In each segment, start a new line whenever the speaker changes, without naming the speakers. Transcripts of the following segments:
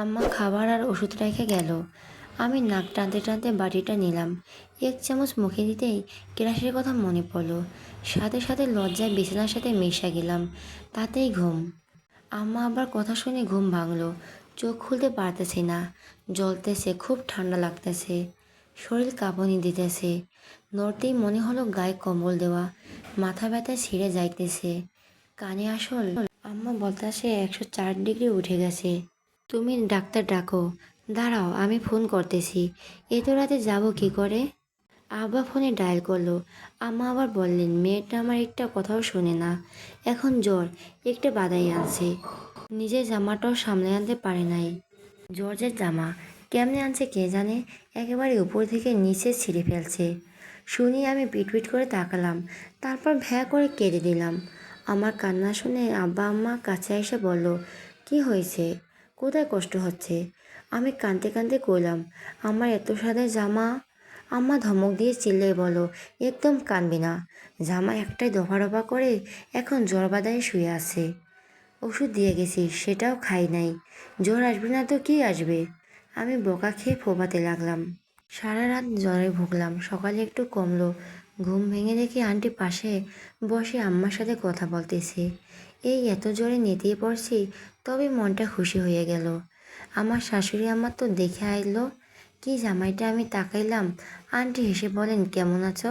আম্মা খাবার আর ওষুধ রেখে গেল। আমি নাক টানতে টানতে বাটিটা নিলাম। এক চামচ মুখে দিতেই কেরাসের কথা মনে পড়ল। সাথে সাথে লজ্জায় বিছানার সাথে মিশা গেলাম। তাতেই ঘুম। আম্মা আবার কথা শুনে ঘুম ভাঙলো। চোখ খুলতে পারতেছি না। জ্বলতেছে, খুব ঠান্ডা লাগতেছে। শরীর কাঁপনি দিতেছে। নড়তেই মনে হলো গায়ে কম্বল দেওয়া। মাথা ব্যথা ছিঁড়ে যাইতেছে। কানে আসল আম্মা বলতেছে একশো চার ডিগ্রি উঠে গেছে। তুমি ডাক্তার ডাকো। দাঁড়াও, আমি ফোন করতেছি। এত রাতে যাব কি করে? আব্বা ফোনে ডায়াল করল। আম্মা আবার বললেন, মেয়েটা আমার একটা কথাও শোনে না। এখন জ্বর, একটা বাদাই আনছে। নিজের জামাটাও সামলে আনতে পারে নাই। জর্জের জামা, কেমনে আনছে কে জানে? একেবারে উপর থেকে নিচে ছিঁড়ে ফেলছে। শুনি আমি পিটপিট করে তাকালাম। তারপর ভ্যা করে কেঁদে দিলাম। আমার কান্না শুনে আব্বা আম্মা কাছে এসে বলল, কি হয়েছে? কোথায় কষ্ট হচ্ছে? আমি কাঁদতে কাঁদতে কইলাম, আমার এত সাদা জামা? আম্মা ধমক দিয়ে চিল্লে বলো, একদম কানবি না। জামা একটাই দফা দফা করে, এখন জ্বর বাদায় শুয়ে আছে। ওষুধ দিয়ে গেছি, সেটাও খাই নাই। জ্বর আসবে না তো কি আসবে? আমি বোকা খেয়ে ফোবাতে লাগলাম। সারা রাত জ্বরে ভুগলাম, সকালে একটু কমলো। ঘুম ভেঙে দেখি আন্টি পাশে বসে আম্মার সাথে কথা বলতেছে। এই এত জ্বরে নেতিয়ে পড়ছি তবে মনটা খুশি হয়ে গেল। আমার শাশুড়ি আমার তো দেখে আইলো, কি জামাইটা আমি তাকাইলাম? আন্টি হেসে বলেন, কেমন আছো?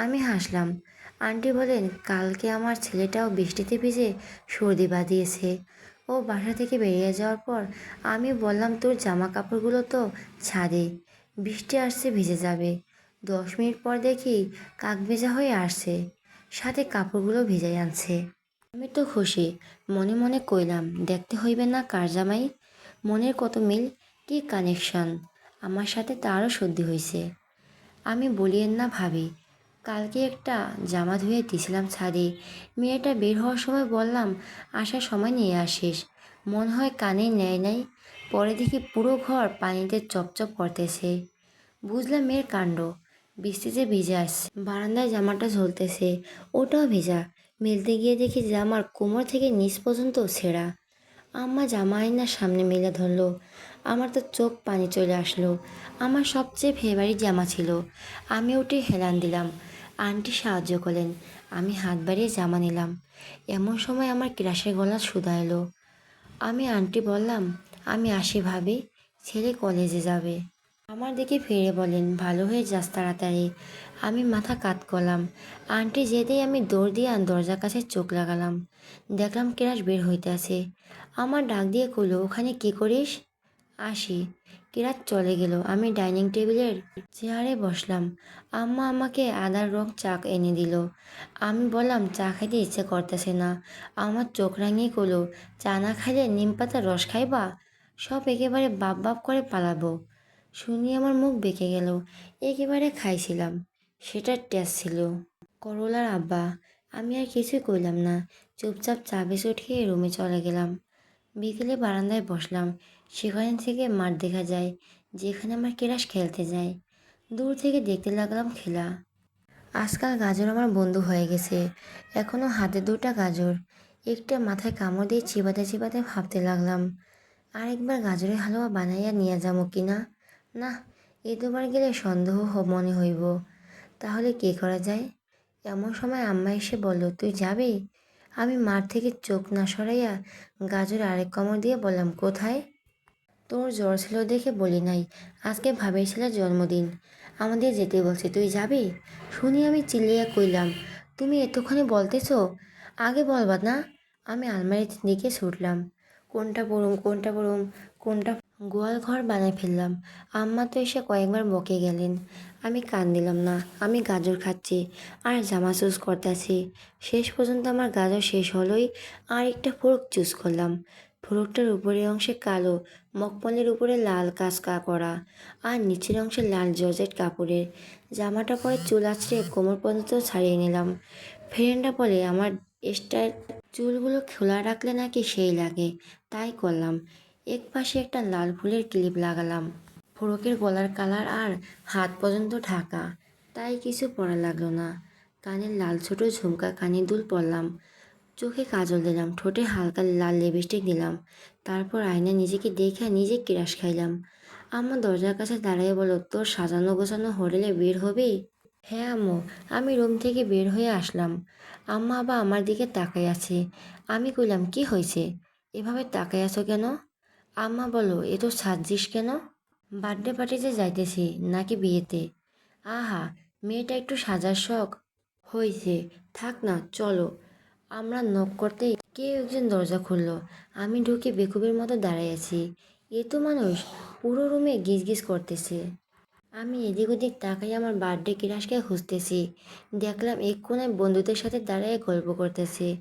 আমি হাসলাম। আন্টি বলেন, কালকে আমার ছেলেটাও বৃষ্টিতে ভিজে সর্দি বাঁধিয়েছে। ও বাসা থেকে বেরিয়ে যাওয়ার পর আমি বললাম, তোর জামা কাপড়গুলো তো ছাদে, বৃষ্টি আসছে, ভিজে যাবে। দশ মিনিট পর দেখি কাক ভেজা হয়ে আসছে, সাথে কাপড়গুলো ভেজাই আনছে। আমি তো খুশি। মনে মনে কইলাম, দেখতে হইবে না কার জামাই? মনের কত মিল, কি কানেকশন? আমার সাথে তারও সর্দি হয়েছে আমি বলিয়েন না ভাবি। কালকে একটা জামা ধুয়ে দিছিলাম ছাদে। মেয়েটা বের হওয়ার সময় বললাম, আসার সময় নিয়ে আসিস। মনে হয় কানে নেয় নাই। পরে দেখি পুরো ঘর পানিতে চপচপ করতেছে। বুঝলাম মেয়ের কাণ্ড। বৃষ্টিতে ভিজে আসছে। বারান্দায় জামাটা ঝলতেছে। ওটাও ভেজা। মেলতে গিয়ে দেখি জামার কোমর থেকে নিচ পর্যন্ত ছেঁড়া। আম্মা জামা আয়নার সামনে মেলে ধরলো। আমার তো চোখ পানি চলে আসলো। আমার সবচেয়ে ফেভারিট জামা ছিল। আমি উঠে হেলান দিলাম। আন্টি সাহায্য করলেন। আমি হাত বাড়িয়ে জামা নিলাম। এমন সময় আমার ক্রাশের গলা শুধা এলো। আমি আন্টি বললাম, আমি আসি ভাবি, ছেলে কলেজে যাবে। আমার দিকে ফিরে বলেন, ভালো হয়ে যাস তাড়াতাড়ি। আমি মাথা কাত করলাম আন্টি যেতেই আমি দৌড় দিয়ে দরজার কাছে চোখ লাগালাম। দেখলাম কেরাস বের হইতে আছে। আমার ডাক দিয়ে কইলো, ওখানে কি করিস? আসি। কিরাত চলে গেল। আমি ডাইনিং টেবিলের চেয়ারে বসলাম। আম্মা আমাকে আদার রং চা এনে দিল। আমি বললাম, চা খাইতে ইচ্ছে করতেছে না। আমার চোখ রাঙিয়ে কলো চা না খাইলে নিম পাতার রস খাইবা? সব একেবারে বাপ বাপ করে পালাবো। শুনি আমার মুখ বেঁকে গেল। একেবারে খাইছিলাম। সেটার টেস্ট ছিল। করলার আব্বা, আমি আর কিছুই কইলাম না। চুপচাপ চা বিস্কুট খেয়ে রুমে চলে গেলাম। বিকেলে বারান্দায় বসলাম। সেখান থেকে মাঠ দেখা যায়, যেখানে আমার কেরাস খেলতে যায়। দূর থেকে দেখতে লাগলাম খেলা। আজকাল গাজর আমার বন্ধু হয়ে গেছে। এখনও হাতে দুটা গাজর। একটা মাথায় কামড় দিয়ে চিবাতে চিবাতে ভাবতে লাগলাম, আরেকবার গাজরের হালুয়া বানাইয়া নিয়ে যাব কি না এ দুবার গেলে সন্দেহ মনে হইব। তাহলে কি করা যায়? এমন সময় আম্মা এসে বলল, তুই যাবি? আমি মাঠ থেকে চোখ না সরাইয়া গাজর আরেক কামড় দিয়ে বললাম, কোথায়? তোর জ্বর ছিল দেখে বলি নাই। আজকে ভাবের ছেলের জন্মদিন। আমাদের যেতে বলছে, তুই যাবি? শুনি আমি চিল্লিয়া কইলাম, তুমি এতক্ষণে বলতেছো? আগে বলবা না? আমি আলমারির দিকে ছুটলাম। কোনটা পড়ুম কোনটা পড়ুম, কোনটা গোয়াল ঘর বানায় ফেললাম। আম্মা তো এসে কয়েকবার বকে গেলেন। আমি কান দিলাম না, আমি গাজর খাচ্ছি, আর জামা চুজ করতেছি। শেষ পর্যন্ত আমার গাজর শেষ হলোই আর একটা ফোরক চুজ করলাম। ফোরকটার উপরের অংশে কালো মকমলের উপরে লাল কাজকা করা, আর নিচের অংশে লাল জর্জেট কাপড়ের। জামাটা পরে চুল আছড়ে কোমর পর্যন্ত ছাড়িয়ে নিলাম। ফ্রেন্ডরা বলে, আমার স্টাইল চুলগুলো খোলা রাখলে নাকি সেই লাগে। তাই করলাম। এক পাশে একটা লাল ফুলের ক্লিপ লাগালাম। ফোরকের গলার কালার আর হাত পর্যন্ত ঢাকা। তাই কিছু পরা লাগল না। কানের লাল ছোট ঝুমকা কানের দুল পরলাম চোখে কাজল দিলাম, ঠোঁটে হালকা লাল লিপস্টিক দিলাম। তারপর আয়না নিজেকে দেখে নিজে ক্রাশ খাইলাম। আম্মু দরজার কাছে দাঁড়িয়ে বলো তোর সাজানো গোছানো হোটেলে বের হবি? হ্যাঁ আম্মু। আমি রুম থেকে বের হয়ে আসলাম। আম্মা আবার আমার দিকে তাকাই আছে আমি কইলাম, কি হয়েছে এভাবে তাকাই আছো কেন? আম্মা বলো, এ তো সাজছিস কেন? বার্থডে পার্টিতে যাইতেছি, নাকি বিয়েতে? আহা, মেয়েটা একটু সাজার শখ। হয়েছে থাক না, চলো। আমরা নক করতে কেউ একজন দরজা খুললো। আমি ঢুকে বেকুবের মতো দাঁড়ায় আছি। এ তো মানুষ, পুরো রুমে গিজ গিজ করতেছে। আমি এদিক ওদিক তাকাই আমার বার্থডে কিরাসকে খুঁজতেছি। দেখলাম এক কোনায় বন্ধুদের সাথে দাঁড়ায় গল্প করতেছে।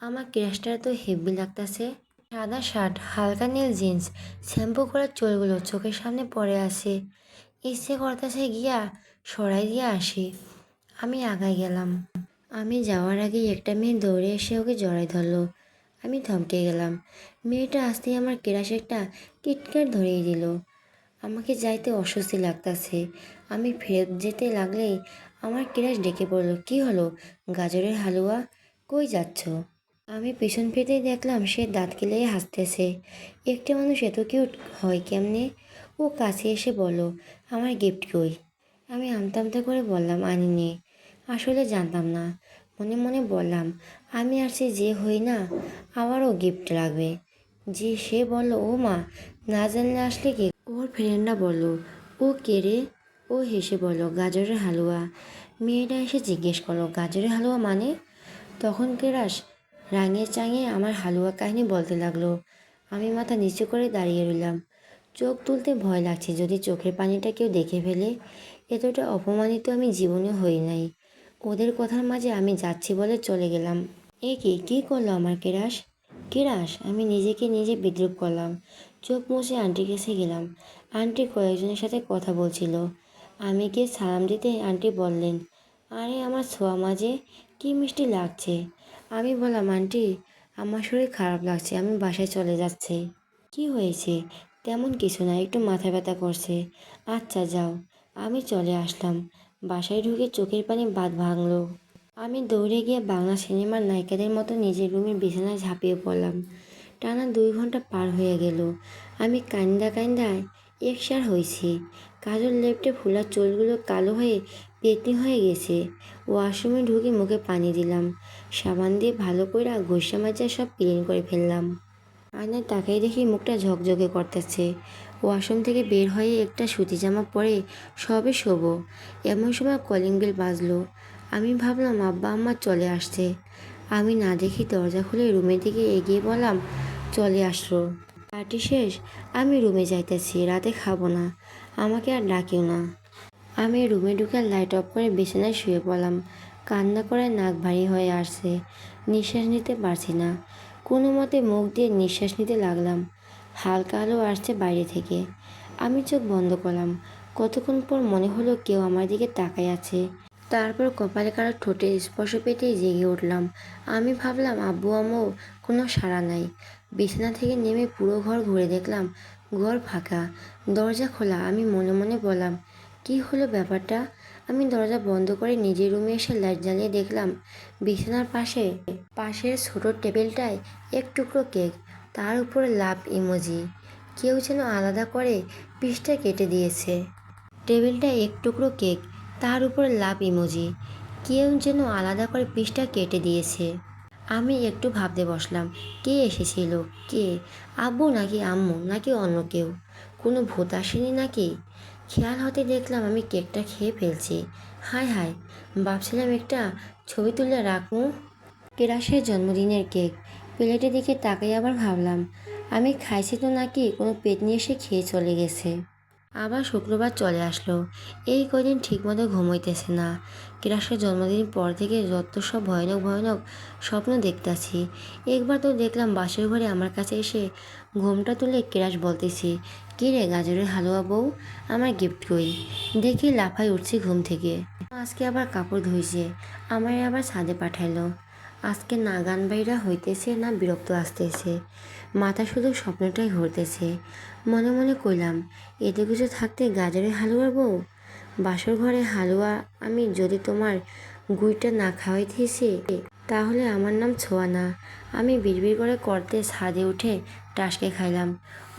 আমার কিরাসটা তো হেভি লাগতেছে। সাদা শার্ট, হালকা নীল জিন্স, শ্যাম্পু করা চুলগুলো চোখের সামনে পড়ে আসে। ইচ্ছে করতেছে গিয়া সরাই দিয়ে আসি। আমি আগায় গেলাম। আমি যাওয়ার আগেই একটা মেয়ে দৌড়ে এসে ওকে জড়াই ধরলো। আমি থমকে গেলাম। মেয়েটা আসতেই আমার কেরাসে একটা কিটকাট ধরিয়ে দিল। আমাকে যাইতে অস্বস্তি লাগতাছে। আমি ফেরত যেতে লাগলেই আমার কেরাস ডেকে পড়ল, কি হলো? গাজরের হালুয়া? কই যাচ্ছ? আমি পিছন ফিরতেই দেখলাম সে দাঁত কেলে হাসতেছে। একটি মানুষ এত কিউট হয় কেমনে? ও কাছে এসে বলো আমার গিফট কই? আমি আমতা আমতা করে বললাম, আনিনি। আসলে জানতাম না। মনে মনে বললাম, আমি আর সে যে হই না, আমারও গিফট লাগবে। যে সে বলল, ও মা, না জানলে আসলে কি? ওর ফ্রেন্ডরা বলল, ও কে রে? ও হেসে বলল, গাজরের হালুয়া। মেয়েটা এসে জিজ্ঞেস করল, গাজরের হালুয়া মানে? তখন কেরাস রাঙে চাঙে আমার হালুয়া কাহিনী বলতে লাগল। আমি মাথা নিচু করে দাঁড়িয়ে রইলাম। চোখ তুলতে ভয় লাগছে যদি চোখের পানিটা কেউ দেখে ফেলে। এতটা অপমানিত আমি জীবনে হই নাই। ওদের কথার মাঝে আমি যাচ্ছি বলে চলে গেলাম। এ কি? কী করল আমার কেরাস? কেরাস, আমি নিজেকে নিজে বিদ্রুপ করলাম। চোখ মুছে আন্টির কাছে গেলাম। আন্টি কয়েকজনের সাথে কথা বলছিল। আমি গিয়ে সালাম দিতে আন্টি বললেন, আরে আমার ছোঁয়া মাঝে কি মিষ্টি লাগছে। আমি বললাম, আন্টি, আমার শরীর খারাপ লাগছে, আমি বাসায় চলে যাচ্ছি। কি হয়েছে? তেমন কিছু না, একটু মাথা ব্যথা করছে। আচ্ছা যাও। আমি চলে আসলাম। বাসায় ঢুকে চোখের পানি বাদ ভাঙলো। আমি দৌড়ে গিয়ে বাংলা সিনেমার নায়িকাদের মতো নিজের রুমের বিছানায় ঝাঁপিয়ে পড়লাম। টানা দুই ঘণ্টা পার হয়ে গেল। আমি কান্দা কান্দায় একসার হয়েছি। কাজল লেপটে ফোলা চুলগুলো কালো হয়ে পেতনি হয়ে গেছে। ওয়াশরুমে ঢুকে মুখে পানি দিলাম। সাবান দিয়ে ভালো করে ঘষা মাজা সব ক্লিন করে ফেললাম। আয়নায় তাকাই দেখি মুখটা ঝকঝকে করতেছে। ওয়াশরুম থেকে বের হয়ে একটা সুতি জামা পরে সবে শোবো। এমন সময় কলিং বেল বাজলো। আমি ভাবলাম, আব্বা, আম্মা চলে আসছে। আমি না দেখি দরজা খুলে রুমের দিকে এগিয়ে বললাম, চলে আসলো পার্টি শেষ, আমি রুমে যাইতেছি, রাতে খাব না। আমাকে আর ডাকিও না। আমি রুমে ঢুকে লাইট অফ করে বিছানায় শুয়ে পড়লাম। কান্না করে নাক ভারী হয়ে আসছে। নিঃশ্বাস নিতে পারছি না। কোনো মতে মুখ দিয়ে নিঃশ্বাস নিতে লাগলাম। হালকা আলো আসছে বাইরে থেকে। আমি চোখ বন্ধ করলাম। কতক্ষণ পর মনে হলো কেউ আমার দিকে তাকাই আছে। তারপর কপালে কারও ঠোঁটে স্পর্শ পেতেই জেগে উঠলাম। আমি ভাবলাম, আব্বু, আম্মু, কোনো সাড়া নাই। বিছানা থেকে নেমে পুরো ঘর ঘুরে দেখলাম, ঘর ফাঁকা। দরজা খোলা। আমি মনে মনে বললাম, কি হলো ব্যাপারটা? আমি দরজা বন্ধ করে নিজের রুমে এসে লাইট জ্বালিয়ে দেখলাম, বিছানার পাশে, পাশের ছোট টেবিলটায় এক টুকরো কেক, তার উপরে লাভ ইমোজি। কেউ যেন আলাদা করে পিসটা কেটে দিয়েছে। টেবিলটা এক টুকরো কেক, তার উপরে লাভ ইমোজি। কেউ যেন আলাদা করে পিসটা কেটে দিয়েছে। আমি একটু ভাবতে বসলাম, কে এসেছিল? কে? আব্বু নাকি আম্মু নাকি অন্য কেউ? কোনো ভূত আসেনি নাকি? খেয়াল হতে দেখলাম আমি কেকটা খেয়ে ফেলছি। হায় হায়, ভাবছিলাম একটা ছবি তুলে রাখব। কেরাসের জন্মদিনের কেক। প্লেটের দিকে তাকাই আবার ভাবলাম, আমি খাইছি তো নাকি কোনো পেট নিয়ে এসে খেয়ে চলে গেছে। আবার শুক্রবার চলে আসলো। এই কদিন ঠিকমতো ঘুমোইতেছে না। কিরাসের জন্মদিন পর থেকে যত সব ভয়ানক ভয়ানক স্বপ্ন দেখতাছি। একবার তো দেখলাম বাসের ঘরে আমার কাছে এসে ঘুমটা তুলে কিরাস বলতেছি কী রে গাজরের হালুয়া বউ আমার গিফট কই দেখি লাফাই উঠছি ঘুম থেকে। আজকে আবার কাপড় ধুইছে। আমার আবার ছাদে পাঠাইলো। আজকে না গান বাইরা হইতেছে, না বিরক্ত আসতেছে। মাথা শুধু স্বপ্নটাই ঘুরতেছে। মনে মনে কইলাম, এতে কিছু থাকতে গাজরের হালুয়ার বউ? বাসর ঘরে হালুয়া, আমি যদি তোমার গুইটা না খাওয়াইতেছি, তাহলে আমার নাম ছোঁয়া না। আমি বিড়বিড় করে করতে ছাদে উঠে টাসকে খাইলাম।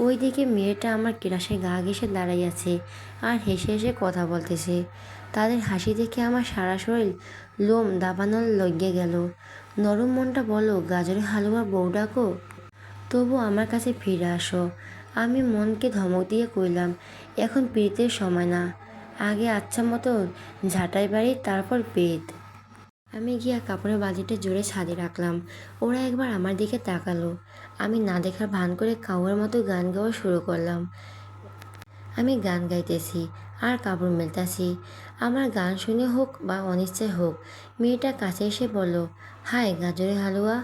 ওই দিকে মেয়েটা আমার কেরাসের গা ঘেসে দাঁড়াই আছে আর হেসে হেসে কথা বলতেছে। তাদের হাসি দেখে আমার সারা শরীর লোম দাবানোর লজ্ঞে গেল। নরম মনটা বলো গাজরের হালুয়া বউ ডাকো? তবু আমার কাছে ফিরে আসো। আমি মনকে ধমক দিয়ে কইলাম, এখন পিড়িতের সময় না। আগে আচ্ছা মতো ঝাঁটাই বাড়ি, তারপর পেট। আমি গিয়া কাপড়ের বালতিটা জোরে ছাদে রাখলাম। ওরা একবার আমার দিকে তাকালো। আমি না দেখার ভান করে কাউয়ের মতো গান গাওয়া শুরু করলাম। আমি গান গাইতেছি, আর কাপড় মেলতাছি। আমার গান শুনে হোক বা অনিচ্ছায় হোক, মেয়েটা কাছে এসে বলল হাই গাজরের হালুয়া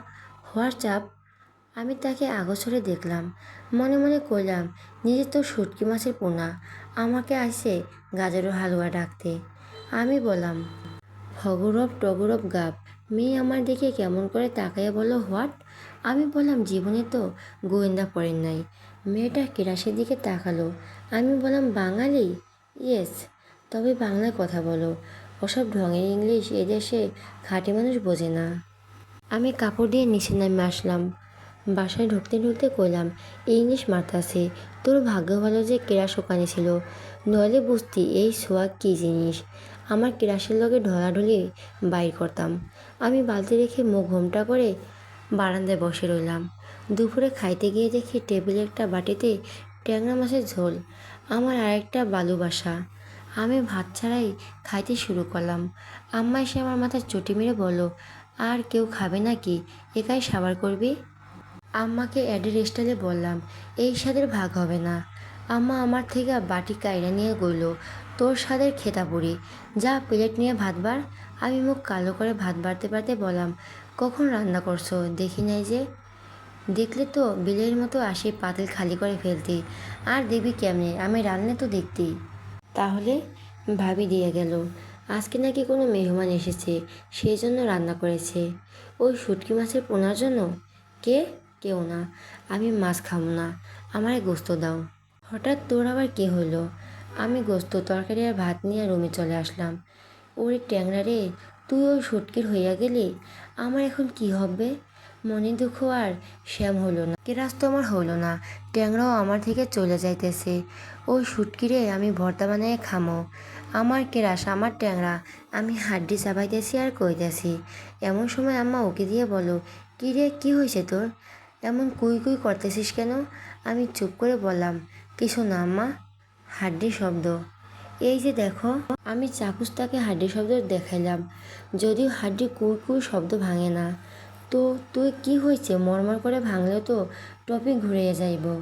হোয়াটসঅ্যাপ আমি তাকে আগছরে দেখলাম। মনে মনে করলাম নিজে তো শুটকি মাছের পোনা, আমাকে আসে গাজরের হালুয়া ডাকতে। আমি বললাম হগরব টগরব গাপ মেয়ে আমার দিকে কেমন করে তাকাইয়া বলল হোয়াট? আমি বললাম, জীবনে তো গোয়েন্দা পড়েন নাই। মেয়েটা কেরাসের দিকে তাকালো। আমি বললাম, বাঙালি? ইয়েস। তবে বাংলায় কথা বলো। ওসব ঢঙের ইংলিশ এদেশে খাঁটি মানুষ বোঝে না। আমি কাপড় দিয়ে নিচে নামে আসলাম। বাসায় ঢুকতে ঢুকতে কইলাম, ইংলিশ মারতাছে। তোর ভাগ্য ভালো যে কেরাস ওখানে ছিল। নইলে বুঝতি এই সোয়াগ কী জিনিস? আমার কেরাসের লগে ঢলাঢলি বাইর করতাম। আমি বালতি রেখে মুখ ঘোমটা করে বারান্দায় বসে রইলাম। দুপুরে খাইতে গিয়ে দেখি টেবিলে একটা বাটিতে ট্যাংরা মাছের ঝোল, আমার আরেকটা বালু বাসা। আমি ভাত ছাড়াই খাইতে শুরু করলাম। আম্মা এসে আমার মাথায় চটি মেরে বলল, আর কেউ খাবে নাকি? একাই সাবার করবি? আম্মাকে অ্যাডের স্টাইলে বললাম, এই স্বাদের ভাগ হবে না। আম্মা আমার থেকে বাটি কাইরা নিয়ে গইল। তোর স্বাদের খেতা পুরি যা প্লেট নিয়ে ভাত বার। আমি মুখ কালো করে ভাত বাড়তে বাড়তে বললাম, কখন রান্না করছ? দেখি নাই যে? দেখলে তো বিলের মতো আসে পাতিল খালি করে ফেলতি। আর দেখবি কেমনে? আমি রান্না তো দেখতি। তাহলে ভাবি দিয়ে গেল, আজকে নাকি কোনো মেহমান এসেছে সেই জন্য রান্না করেছে। ওই শুটকি মাছের পোনার জন্য? কে? কেউ না। আমি মাছ খাব না। আমায় গোস্ত দাও। হঠাৎ তোর আবার কে হলো আমি গোস্ত তরকারি আর ভাত নিয়ে রুমে চলে আসলাম। ওরে ট্যাংরা রে, তুই ওই শুটকির হইয়া গেলি? আমার এখন কি হবে? মনে দুঃখ আর শ্যাম হলো না। কেরাস তো আমার হলো না। ট্যাংরাও আমার থেকে চলে যাইতেছে। ওই শুটকিরে আমি ভর্তা বানিয়ে খামো। আমার কেরাস আমার ট্যাংরা। আমি হাড্ডি চাবাইতেছি আর কইতেছি। এমন সময় আম্মা ওকে দিয়ে বলো, কী রে, কী হয়েছে তোর? এমন কুই কুই করতেছিস কেন? আমি চুপ করে বললাম, কিছু না আম্মা। হাড্ডি শব্দ। এই যে দেখো, আমি চাকুসটাকে হাড্ডি শব্দ দেখাইলাম। যদিও হাড্ডি কুই কুই শব্দ ভাঙে না। তো, তুই কি হয়েছে? মরমর করে ভাঙলে তো টপিক ঘুরে যাইব।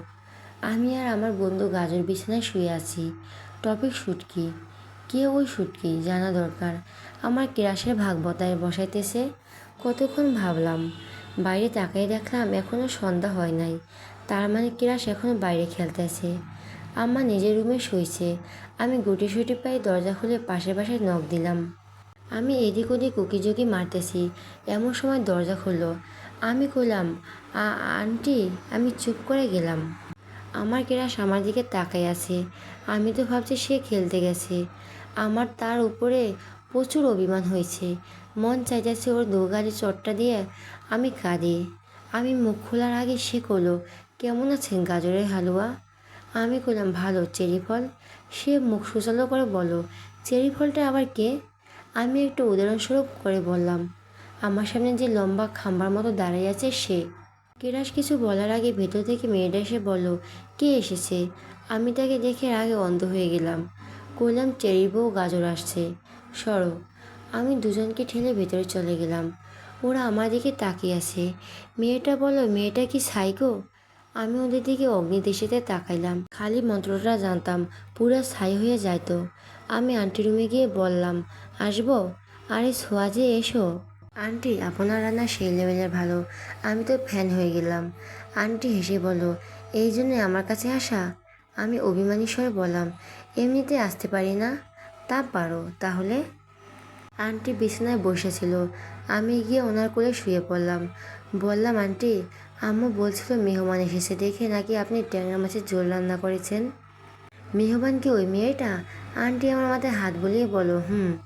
আমি আর আমার বন্ধু গাজর বিছানায় শুয়ে আছি। টপিক শুটকি কে ওই শুটকি জানা দরকার। আমার কেরাসের ভাগ বতায় বসাইতেছে। কতক্ষণ ভাবলাম। বাইরে তাকাই দেখলাম এখনও সন্ধ্যা হয় নাই। তার মানে কেরাস এখনও বাইরে খেলতেছে। আম্মা নিজের রুমে শুইছে। আমি গুটি সুটি পাই দরজা খুলে পাশে পাশে নখ দিলাম। আমি এদিক ওদিক উকিঝুঁকি মারতেছি। এমন সময় দরজা খুললো। আমি কইলাম, "আ- আন্টি, আমি চুপ করে গেলাম। আমার কেরাস আমার দিকে তাকাই আছে। আমি তো ভাবছি সে খেলতে গেছে। আমার তার উপরে প্রচুর অভিমান হয়েছে। মন চাইতেছে ওর দোগালি চটটা দিয়ে আমি কাঁদি। আমি মুখ খোলার আগে সে করল কেমন আছেন গাজরের হালুয়া? আমি কইলাম, ভালো, চেরি ফল। সে মুখ সুচালো করে বলো চেরি ফলটা আবার কে? আমি একটু উদাহরণস্বরূপ করে বললাম, আমার সামনে যে লম্বা খাম্বার মতো দাঁড়িয়ে আছে সে। কেরাস কিছু বলার আগে ভেতর থেকে মেয়েটা এসে বলো কে এসেছে? আমি তাকে দেখে আগে অন্ধ হয়ে গেলাম। কইলাম, চেরি বউ, গাজর আসছে। সরো। আমি দুজনকে ঠেলে ভেতরে চলে গেলাম। ওরা আমার দিকে তাকিয়ে আছে। মেয়েটা বলো মেয়েটা কি সাইকো? আমি ওদের দিকে অগ্নিদেশেতে তাকাইলাম। খালি মন্ত্রটা জানতাম, পুরো ছাই হয়ে যাইতো। আমি আন্টি রুমে গিয়ে বললাম, আসব? আরে সোয়াজে এসো। আন্টি, আপনার রান্না সেই লেভেলের ভালো। আমি তো ফ্যান হয়ে গেলাম। আন্টি হেসে বলো এই জন্যে আমার কাছে আসা? আমি অভিমানী স্বরে বললাম, এমনিতে আসতে পারি না? তা পারো, তাহলে? আন্টি বিছানায় বসেছিল আমি গিয়ে ওনার কোলে শুয়ে পড়লাম। বললাম, আন্টি আম্মু বলছিল, মেহমান এসেছে দেখে নাকি আপনি ট্যাংরা মাছের ঝোল রান্না করেছেন? মেহমান কি ওই মেয়েটা? আন্টি আমার মাথায় হাত বলিয়ে বলো, হুম।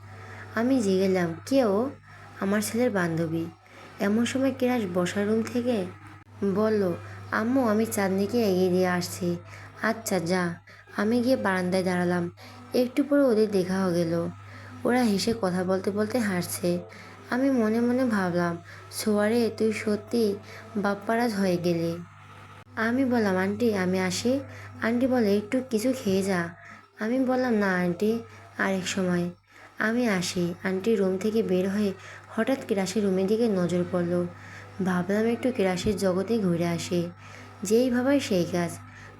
আমি জিগেলাম, কে আমার ছেলের বান্ধবী। এমন সময় কেরাস বসার রুম থেকে? বলল, আম্মু, আমি চাঁদনিকে এগিয়ে দিয়ে আসছি। আচ্ছা যা। আমি গিয়ে বারান্দায় দাঁড়ালাম। একটু পরে ওদের দেখা হয়ে গেল। ওরা হেসে কথা বলতে বলতে হাসছে আমি মনে মনে ভাবলাম, সোয়ারে, তুই সত্যি বাপ্পারাজ হয়ে গেলি? আমি বললাম, আন্টি, আমি আসি। আন্টি বলে, একটু কিছু খেয়ে যা। আমি বললাম, না, আন্টি, আরেক সময়। আমি আসি। আন্টি রুম থেকে বের হয়ে হঠাৎ ক্রাশের রুমের দিকে নজর পড়ল। ভাবলাম, একটু ক্রাশের জগতে ঘুরে আসি। যেই ভাবাই সেই কাজ।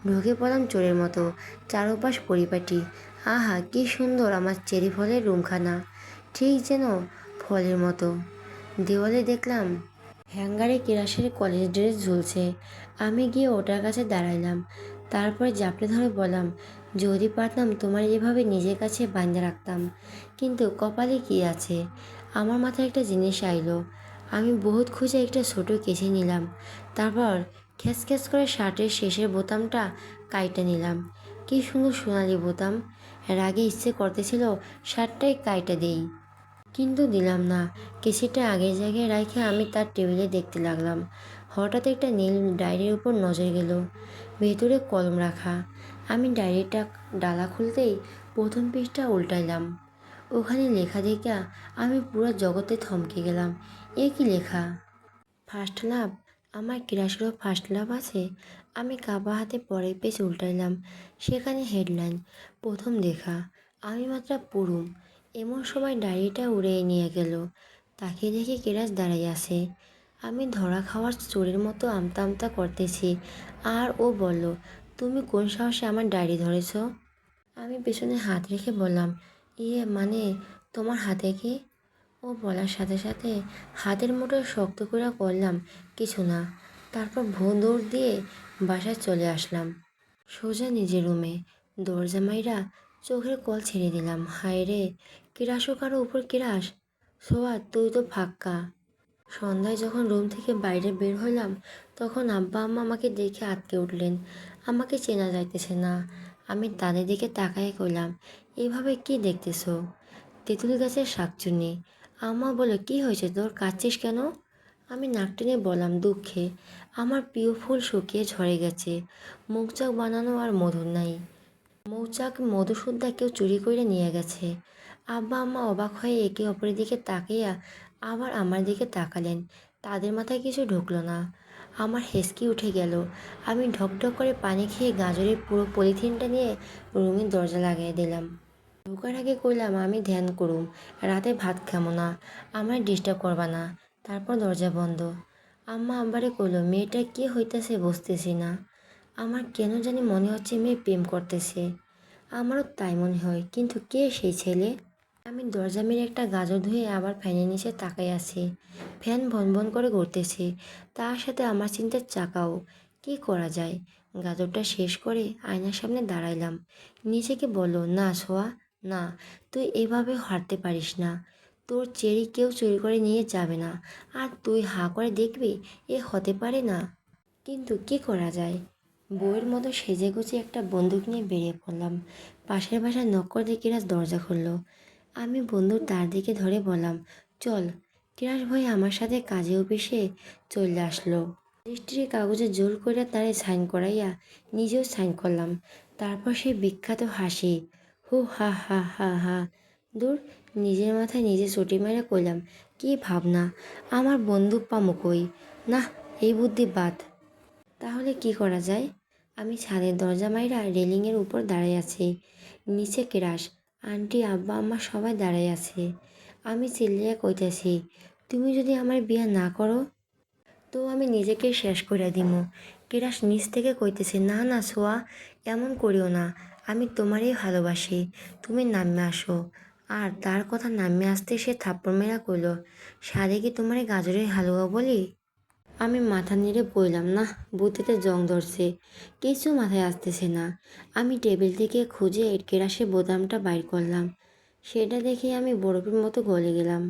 ঢুকে পড়লাম চোরের মতো, চারপাশ পরিপাটি। আহা, কি সুন্দর আমার চেরি ফলের রুমখানা। ঠিক যেন ফলের মতো। দেওয়ালে দেখলাম হ্যাঙ্গারে কেরাসের কলেজ ড্রেস ঝুলছে। আমি গিয়ে ওটার কাছে দাঁড়াইলাম। তারপরে জাপড়ে ধরে বললাম, যদি পারতাম তোমার এভাবে নিজের কাছে বাঁধে রাখতাম। কিন্তু কপালে কি আছে? আমার মাথায় একটা জিনিস আইলো। আমি বহুত খুঁজে একটা ছোটো কেচে নিলাম। তারপর খ্যাস খ্যাস করে শার্টের শেষের বোতামটা কাইটে নিলাম। কি সুন্দর সোনালি বোতাম। রাগে ইচ্ছে করতেছিল শার্টটাই কাইটে দেই। কিন্তু দিলাম না। কেসিটা আগের জায়গায় রাখে আমি তার টেবিলে দেখতে লাগলাম। হঠাৎ একটা নীল ডায়েরির উপর নজর গেল। ভেতরে কলম রাখা। আমি ডায়েরিটা ডালা খুলতেই প্রথম পৃষ্ঠা উল্টাইলাম। ওখানে লেখা দেখা আমি পুরো জগতে থমকে গেলাম। এ কি লেখা? First love? আমার ক্রাশেরও ফার্স্ট লাভ আছে? আমি কাবা হাতে পরে পেজ উল্টাইলাম। সেখানে হেডলাইন, প্রথম দেখা আমি মাত্র পড়ুম। এমন সময় ডায়েরিটা উড়ে নিয়ে গেল। তাকে দেখে কেরাস দাঁড়াই আছে। আমি ধরা খাওয়ার চোরের মতো আমতা আমতা করতেছি। আর ও বলল, তুমি কোন সাহসে আমার ডায়েরি ধরেছ? আমি পেছনে হাত রেখে বললাম ইয়ে মানে তোমার হাতে কি? ও বলার সাথে সাথে হাতের মুঠো শক্ত করে করলাম, কিছু না। তারপর ভো দৌড় দিয়ে বাসায় চলে আসলাম। সোজা নিজের রুমে। দরজা মাইরা চোখের কল ছেড়ে দিলাম। হায় রে কিরাসও কারও উপর কিরাস? সোয়া, তুই তো ফাক্কা। সন্ধ্যায় যখন রুম থেকে বাইরে বের হলাম তখন আব্বা আম্মা আমাকে দেখে আটকে উঠলেন। আমাকে চেনা যাইতেছে না। আমি তাদের দিকে তাকায় কইলাম এভাবে কি দেখতেছো? তেঁতুল গাছের শাকচুনি আম্মা বলে, কি হয়েছে? তোর কাঁদছিস কেন? আমি নাক টেনে বললাম, দুঃখে। আমার প্রিয় ফুল শুকিয়ে ঝরে গেছে। মৌচাক বানানো আর মধুর নাই। মৌচাক মধুসূদা কেউ চুরি করে নিয়ে গেছে। আব্বা আম্মা অবাক হয়ে একে অপরের দিকে তাকিয়া আবার আমার দিকে তাকালেন। তাদের মাথায় কিছু ঢুকলো না। আমার হেসকি উঠে গেল। আমি ঢকঢক করে পানি খেয়ে গাজরের পুরো পলিথিনটা নিয়ে রুমের দরজা লাগিয়ে দিলাম। ঢোকার আগে কইলাম, আমি ধ্যান করুম। রাতে ভাত খামো না। আমার ডিস্টার্ব করবা না। তারপর দরজা বন্ধ। আম্মা আব্বারে কইলো মেয়েটা কি হইতাছে বুঝতেছি না। আমার কেন জানি মনে হচ্ছে মেয়ে প্রেম করতেছে। আমারও তাই মনে হয়, কিন্তু কে সেই ছেলে? আমি দরজা মেরে একটা গাজর ধুয়ে আবার ফ্যানের নিচে তাকাই আছি। ফ্যান ভন ভন করে ঘুরতেছে। তার সাথে আমার চিন্তার চাকাও। কি করা যায়? গাজরটা শেষ করে আয়নার সামনে দাঁড়াইলাম। নিজেকে বলো না, সোয়া, না, তুই এভাবে হারতে পারিস না। তোর চেরি কেউ চুরি করে নিয়ে যাবে না। আর তুই হা করে দেখবি, এ হতে পারে না। কিন্তু কি করা যায়? বউয়ের মতো সেজে গুজে একটা বন্দুক নিয়ে বেরিয়ে পড়লাম। পাশের বাসায় নক্কর দিয়ে কিরাজ দরজা খুললো। আমি বন্ধুর তার দিকে ধরে বললাম, চল। কিরাস ভাই আমার সাথে কাজে অফিসে চলে আসলো। রেজিস্ট্রি কাগজে জোর করে তারে সাইন করাইয়া নিজেও সাইন করলাম। তারপর সেই বিখ্যাত হাসি, হু, হা হা হা হা। দূর নিজের মাথায় নিজে চটি মেরে কইলাম, কি ভাবনা, আমার বন্দুক পামো কই? না এই বুদ্ধি বাদ। তাহলে কি করা যায়? আমি ছাদের দরজা মাইরা রেলিংয়ের উপর দাঁড়াই আছি। নিচে কেরাস আন্টি, আব্বা, আম্মা সবাই দাঁড়াই আছে। আমি চিল্লিয়া কইতেছি, তুমি যদি আমার বিয়া না করো, তো আমি নিজেকে শেষ করে দিব কেরাস নিচ থেকে কইতেছে, না না, সোয়া, এমন করিও না। আমি তোমারই ভালোবাসি। তুমি নামে আসো। আর তার কথা নামে আসতে সে থাপ্পড় মেরা কইল সারে কি তোমার গাজরের হালুয়া বলি? আমি মাথা নেড়ে বললাম না বুদ্ধিতে জং ধরছে। কিছু মাথায় আসতেছে না। আমি টেবিল থেকে খুঁজে এটকে রাশে বোতামটা বাইর করলাম। সেটা দেখে আমি বরফের মতো গলে গেলাম।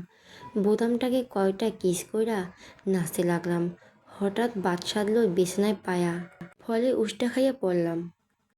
বোতামটাকে কয়টা কিস কইরা নাচতে লাগলাম। হঠাৎ বাদ সাধলো বিছানায় পায়া। ফলে উষ্টা খাইয়া পড়লাম।